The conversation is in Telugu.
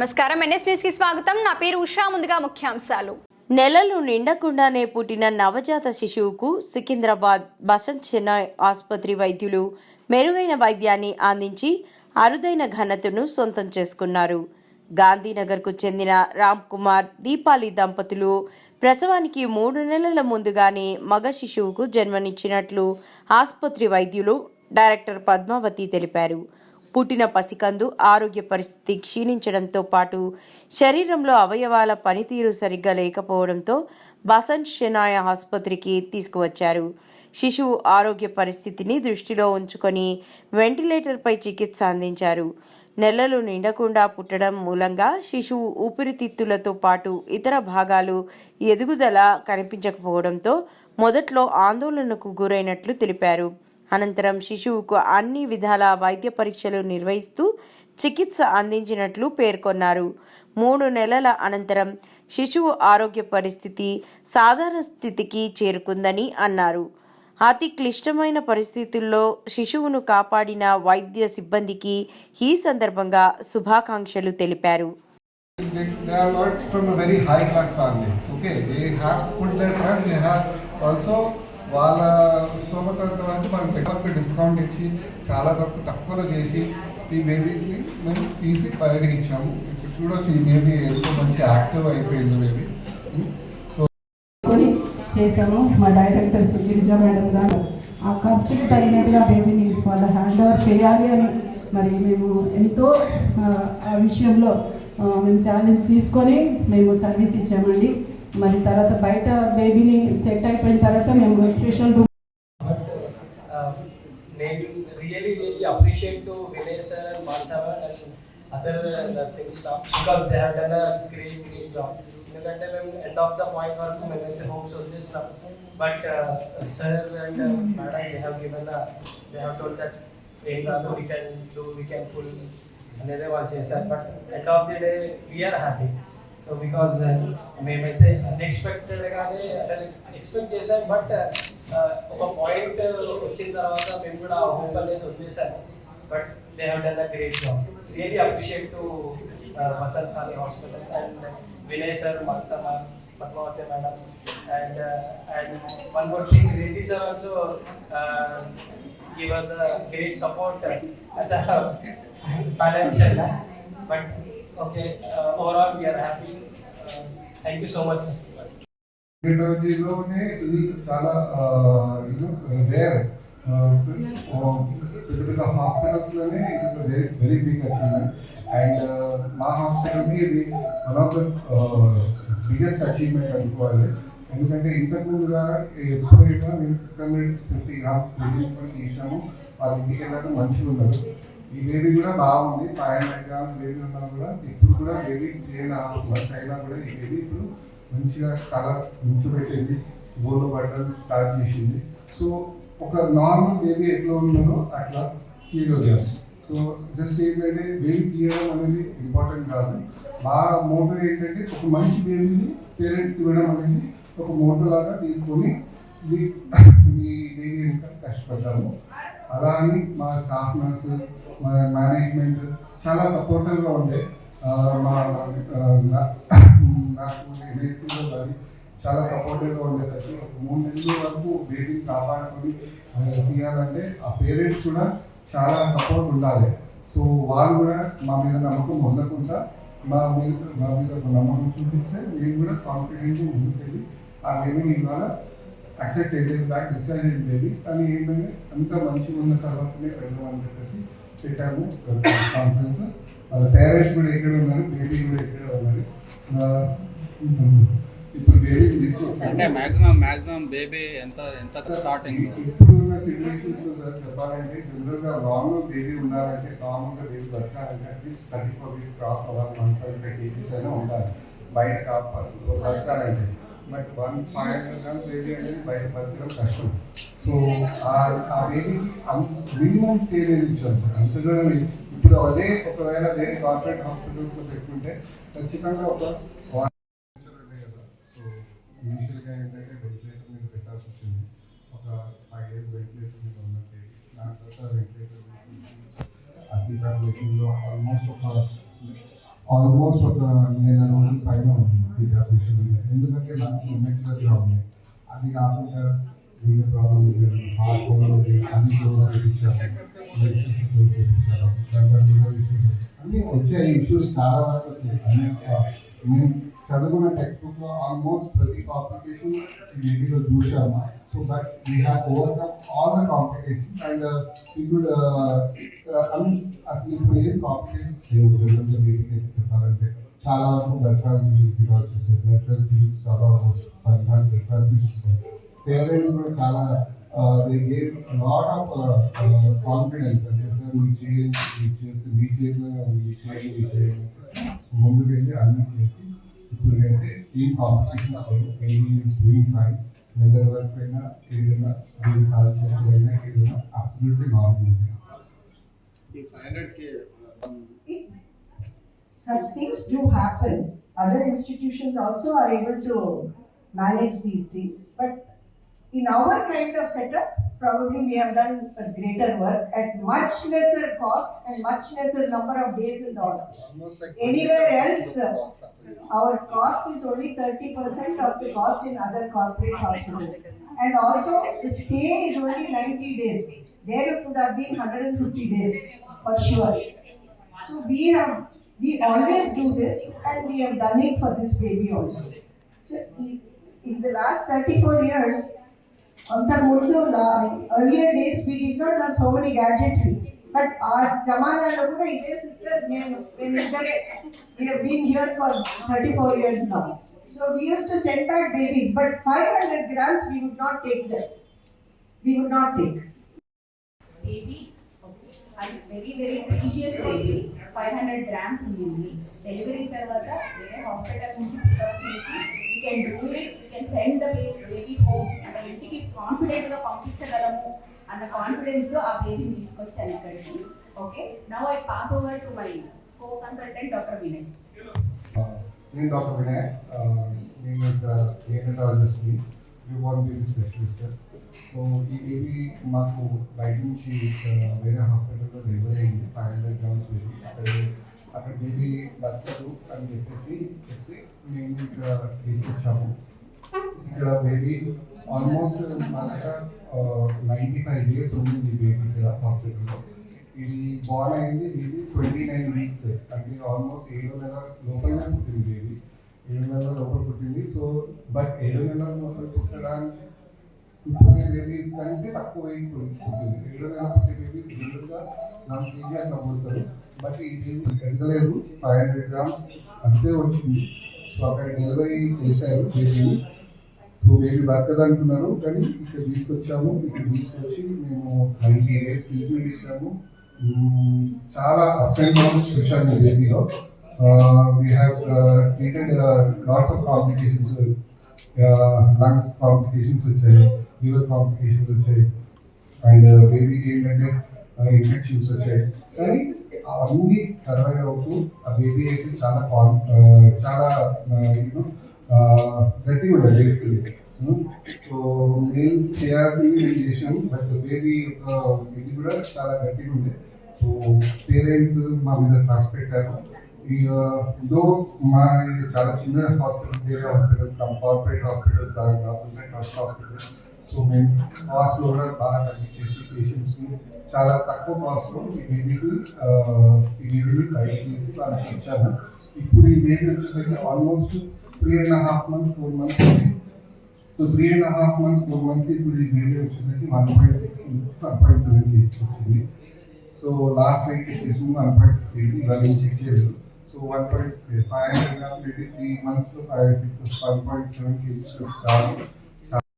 నమస్కారం. ఎన్ఎస్ న్యూస్కి స్వాగతం. నా పేరు ఉషా. ముందుగా ముఖ్యాంశాలు. నెలలు నిండకుండానే పుట్టిన నవజాత శిశువుకు సికింద్రాబాద్ బసంత్ చెన్నై ఆసుపత్రి వైద్యులు మెరుగైన వైద్యాన్ని అందించి అరుదైన ఘనతను సొంతం చేసుకున్నారు. గాంధీనగర్కు చెందిన రామ్ కుమార్ దీపాలి దంపతులు ప్రసవానికి మూడు నెలల ముందుగానే మగ శిశువుకు జన్మనిచ్చినట్లు ఆసుపత్రి వైద్యులు డైరెక్టర్ పద్మావతి తెలిపారు. పుట్టిన పసికందు ఆరోగ్య పరిస్థితి క్షీణించడంతో పాటు శరీరంలో అవయవాల పనితీరు సరిగ్గా లేకపోవడంతో బసంత్ షెనాయ ఆసుపత్రికి తీసుకువచ్చారు. శిశువు ఆరోగ్య పరిస్థితిని దృష్టిలో ఉంచుకొని వెంటిలేటర్పై చికిత్స అందించారు. నెలలు నిండకుండా పుట్టడం మూలంగా శిశువు ఊపిరితిత్తులతో పాటు ఇతర భాగాలు ఎదుగుదల కనిపించకపోవడంతో మొదట్లో ఆందోళనకు గురైనట్లు తెలిపారు. అనంతరం శిశువుకు అన్ని విధాల వైద్య పరీక్షలు నిర్వహిస్తూ చికిత్స అందించినట్లు పేర్కొన్నారు మూడు నెలల అనంతరం శిశువు ఆరోగ్య పరిస్థితి సాధారణ స్థితికి చేరుకుందని అన్నారు అతి క్లిష్టమైన పరిస్థితుల్లో శిశువును కాపాడిన వైద్య సిబ్బందికి ఈ సందర్భంగా శుభాకాంక్షలు తెలిపారు they, are not from a very high class family. Okay, they have put their trust. They have also వాళ్ళ స్తోమతంతో అంటే మనం పెద్దలకు డిస్కౌంట్ ఇచ్చి చాలా వరకు తక్కువలో చేసి ఈ బేబీస్ని మేము తీసి బయటకి ఇచ్చాము ఇప్పుడు చూడొచ్చు ఈ బేబీ ఎంతో మంచి యాక్టివ్ అయిపోయింది బేబీ సో చేశాము. మా డైరెక్టర్ సుగిరిజ మేడం గారు ఆ ఖర్చుకు తగినట్టుగా బేబీని వాళ్ళ హ్యాండ్ ఓవర్ చేయాలి అని మరి మేము ఎంతో ఆ, విషయంలో మేము ఛాలెంజ్ తీసుకొని మేము సర్వీస్ ఇచ్చామండి. మరి తర్వాత బయట బేబీని సెట్ అయిపోయిన తర్వాత మేము స్పెషల్ రూమ్ uh, నేను really really appreciate to Vinay sir and sir and Mansava and other uh, nursing staff because they have done great great, ఎందుకంటే మేము ఎండ్ ఆఫ్ ద పాయింట్ వరకు మేమైతే hopes వదిలేసినాం. But sir and madam they have given they have told that ఏం కాదు we can do we can full అనేది వాళ్ళు చేశారు. But end of the day we are happy so because మేమైతే అన్ఎక్స్పెక్టెడ్ గానే ఎక్స్పెక్ట్ చేసాం బట్ ఒక పాయింట్ వచ్చిన తర్వాత మేము కూడా హోప్ అనేది వదిలేసాము but they have done a great job really appreciate to Vasanth Sali hospital and Vinay sir మన్సమ Padmavathi madam and and one more thing Reddy sir also give us a great support as a financial but okay uh, overall we are happy. Uh, thank టెక్నాలజీలోనే ఇది చాలా రేర్ పెద్ద పెద్ద హాస్పిటల్స్లోనే it is very very big achievement and మా హాస్పిటల్ని ఇది one of the biggest achievement అనుకోవాలి. ఎందుకంటే ఇంతకు ముందుగా ఎప్పుడైనా మేము six hundred fifty grams baby కూడా తీసాము వాళ్ళ ఇంటికి వెళ్ళాక మంచిగా ఉన్నారు ఈ బేబీ కూడా బాగుంది. ఫైవ్ హండ్రెడ్ గ్రామ్స్ బేబీ ఉన్నా కూడా ఇప్పుడు కూడా బేబీ నేను మంత్స్ అయినా కూడా ఈ బేబీ ఇప్పుడు మంచిగా తల పెట్టింది బోలు పడడం స్టార్ట్ చేసింది. సో ఒక నార్మల్ బేబీ ఎట్లా ఉన్నానో అట్లా తీయగలిగాం సో జస్ట్ ఏంటంటే బేబీ తీయడం అనేది ఇంపార్టెంట్ కాదు. మా మోటో ఏంటంటే ఒక మంచి బేబీని పేరెంట్స్కి ఇవ్వడం అనేది ఒక మోటో లాగా తీసుకొని మీ బేబీ ఎంత కష్టపడ్డాము అలా అని మా స్టాఫ్ నర్స్ మేనేజ్మెంట్ చాలా సపోర్టివ్గా ఉండే. మా నా- నాకు ఎంఎస్సీలో అది చాలా సపోర్టివ్గా ఉండేసరికి ఒక మూడు నెలల వరకు బేబీని కాపాడుకొని తీయాలంటే ఆ పేరెంట్స్ కూడా చాలా సపోర్ట్ ఉండాలి. సో వాళ్ళు కూడా మా మీద నమ్మకం పొందకుండా మా మీద మా మీద నమ్మకం చూపిస్తే మేము కూడా కాన్ఫిడెంట్గా ఉంటుంది ఆ బేబీని ఇవాళ యాక్సెప్ట్ చేసేది బ్యాక్ డిసైడ్ అయింది బేబీ కానీ ఏంటంటే అంత మంచిగా ఉన్న తర్వాతనే పెడదామని చెప్పేసి పెట్టాము కాన్ఫరెన్స్ వాళ్ళ పేరెంట్స్ కూడా ఎక్కడ ఉన్నారు? బేబీ కూడా ఎక్కడ ఉన్నారు? ఇప్పుడు బేబీ అంటే మాక్సిమం మాక్సిమం బేబీ ఎంత ఎంత స్టార్టింగ్ ఇప్పుడున్న సిచ్యువేషన్స్లో సార్ చెప్పాలంటే జనరల్గా నార్మల్ బేబీ ఉండాలంటే నార్మల్గా బేబీ బతకాలంటే at least thirty four weeks cross అవ్వాలి వన్ పాయింట్ ఫైవ్ కేజీస్ అయినా ఉండాలి. బయట కాపాలి బతకాలంటే. But one five hundred grams baby అనేది బయట బతకడం కష్టం సో ఆ బేబీకి మినిమం స్టేజ్ ఇచ్చాం సార్? అంతగా ఇప్పుడు అదే ఒకవేళ వేరే కార్పొరేట్ హాస్పిటల్స్లో పెట్టుకుంటే ఖచ్చితంగా ఒక ఉంటాయి సో ఇనిషియల్గా ఏంటంటే వెంటిలేటర్ మీద పెట్టాల్సి వచ్చింది. ఒక ఫైవ్ డేస్ వెంటిలేటర్ మీద ఉన్నట్టు. దాని తర్వాత వెంటిలేటర్ అసీఫాక్ ఆల్మోస్ట్ ఒక ఆల్మోస్ట్ ఒక నెల రోజుల పైన ఉంది సీతాపేషన్ మీద ఎందుకంటే లంగ్స్ ఇన్ఫెక్షన్గా ఉన్నాయి అది కాకుండా గుండె ప్రాబ్లం హార్ట్ ప్రాబ్లం అన్ని క్లోజ్ చేయించారు మెడిసిన్స్ క్లోజ్ చేయించారు దాని ఇష్యూస్ అన్నీ వచ్చాయి ఇష్యూస్ చాలా వరకు వచ్చాయి అన్ని ఆ, మేము చదువుకున్న టెక్స్ట్ బుక్లో ఆల్మోస్ట్ ప్రతి కాంపిటీషన్ ఏబీలో చూసాము so but we have overcome all the competition and ఇప్పుడు అసలు ఇప్పుడు ఏం కాంపిటీషన్స్ లేవు చాలా వరకు బ్లడ్ ట్రాన్స్ఫ్యూషన్స్ ఇవ్వాల్సి వస్తుంది బ్లడ్ ట్రాన్స్ఫ్యూషన్స్ చాలా ఆల్మోస్ట్ పదిహేను బ్లడ్ ట్రాన్స్ఫ్యూషన్స్ పేరెంట్స్ కూడా చాలా they gave lot of confidence అంటే సార్ మీరు చేయండి మీరు చేసి మీ చేతిలో మీరు చేయండి మీరు చేయండి సో ముందుకు వెళ్ళి అన్ని చేసి ఇప్పుడు అయితే ఈ కాంపిటీషన్స్ ఏమీ is doing fine whether work అయినా ఏదైనా మీరు కాల్ చేయాలైనా ఏదైనా అబ్సల్యూట్లీ నార్మల్ ఈ ఫైవ్ హండ్రెడ్కి such things do happen. Other institutions also are able to manage these things. But in our kind of setup, probably we have done a greater work at much lesser cost and much lesser number of days in the hospital. like Anywhere else, Our cost is only thirty percent of the cost in other corporate hospitals. And also, the stay is only ninety days. There it would have been hundred and fifty days for sure. So we have, we always do this and we have done it for this baby also. So i- in the last thirty-four years, on the Murdu earlier days, we did not have so many gadgetry. But our జమానాలో కూడా ఇదే సిస్టర్ మేము మేమిద్దరే we have been here for thirty-four years now. So we used to send back babies, but five hundred grams we would not take them. We would not take. Baby అది very very precious baby five hundred grams ఉంది డెలివరీ తర్వాత వేరే హాస్పిటల్ నుంచి పికప్ చేసి you can do it you can send the baby home అంటే ఇంటికి కాన్ఫిడెంట్గా పంపించగలము అన్న కాన్ఫిడెన్స్లో ఆ బేబీని తీసుకొచ్చాను ఇక్కడికి. Okay now I pass over to my co consultant doctor Vinay నేను డాక్టర్ వినాయక్ ఆ, నేను ఇక్కడ నేనటాలజిస్ట్ని న్యూబార్న్ బేబీ స్పెషలిస్ట్ సో ఈ బేబీ మాకు బయట నుంచి ఆ, వేరే హాస్పిటల్లో డెలివరీ అయింది ఫైవ్ హండ్రెడ్ గ్రామ్స్ బేబీ అక్కడ అక్కడ బేబీ బతకదు అని చెప్పేసి చెప్తే మేము ఇక్కడ తీసుకొచ్చాము ఇక్కడ బేబీ ఆల్మోస్ట్ మా దగ్గర నైంటీ ఫైవ్ డేస్ ఉండింది బేబీ ఇక్కడ హాస్పిటల్లో ఇది బార్న్ అయింది బేబీ ట్వంటీ నైన్ వీక్స్ అంటే ఆల్మోస్ట్ ఏడో నెల లోపలనే పుట్టింది బేబీ ఏడు నెలల లోపల పుట్టింది. సో బట్ ఏడు నెలల లోపల పుట్టడానికి పుట్టిన బేబీస్ కంటే తక్కువ వెయిట్ పుట్టింది. ఏడు నెలల పుట్టే బేబీస్ జనరల్గా వన్ కేజీ అట్లా పుడతారు బట్ ఈ బేబీ ఎదగలేదు ఫైవ్ హండ్రెడ్ గ్రామ్స్ అంతే వచ్చింది. సో అక్కడ డెలివరీ చేశారు బేబీని సో బేబీ బతకదు అంటున్నారు కానీ ఇక్కడ తీసుకొచ్చాము. ఇక్కడ తీసుకొచ్చి మేము నైన్టీ డేస్ ట్రీట్మెంట్ ఇచ్చాము. చాలా అప్స్ అండ్ డౌన్స్ చూశాను బేబీలో we have treated lots of complications lungs complications వచ్చాయి లివర్ కాంప్లికేషన్స్ వచ్చాయి అండ్ బేబీకి ఏంటంటే ఇన్ఫెక్షన్స్ వచ్చాయి కానీ అవన్నీ సర్వైవ్ అవుతూ ఆ బేబీ అయితే చాలా కాన్ చాలా యూనో గట్టిగా ఉండాలి బేసికలీ సో మేము చేయాల్సింది మేము చేసాము బట్ బేబీ యొక్క ఇది కూడా చాలా గట్టిగా ఉండే. సో పేరెంట్స్ మా మీద ట్రస్ట్ పెట్టారు ఇక దో మా ఇది చాలా చిన్న హాస్పిటల్ వేరే హాస్పిటల్స్ కార్పొరేట్ హాస్పిటల్స్ లాగా కాకుండా ట్రస్ట్ హాస్పిటల్ సో మేము కాస్ట్లో కూడా బాగా తగ్గించేసి పేషెంట్స్ని చాలా తక్కువ కాస్ట్లో ఈ బేబీస్ ఈ బేబీని బయట తీసి వాళ్ళకి ఇచ్చాము ఇప్పుడు ఈ బేబీ వచ్చేసరికి almost three and half months four months so three and half months four months ఇప్పుడు ఈ బేబీ వచ్చేసరికి one point six one point seven వచ్చింది సో లాస్ట్ వీక్ చెక్ చేసాము వన్ పాయింట్ సిక్స్ ఇవాళ ఏం చెక్ చేయలేదు So 1.5 and now half, maybe 3 months to 5, 6 1.7 kg down.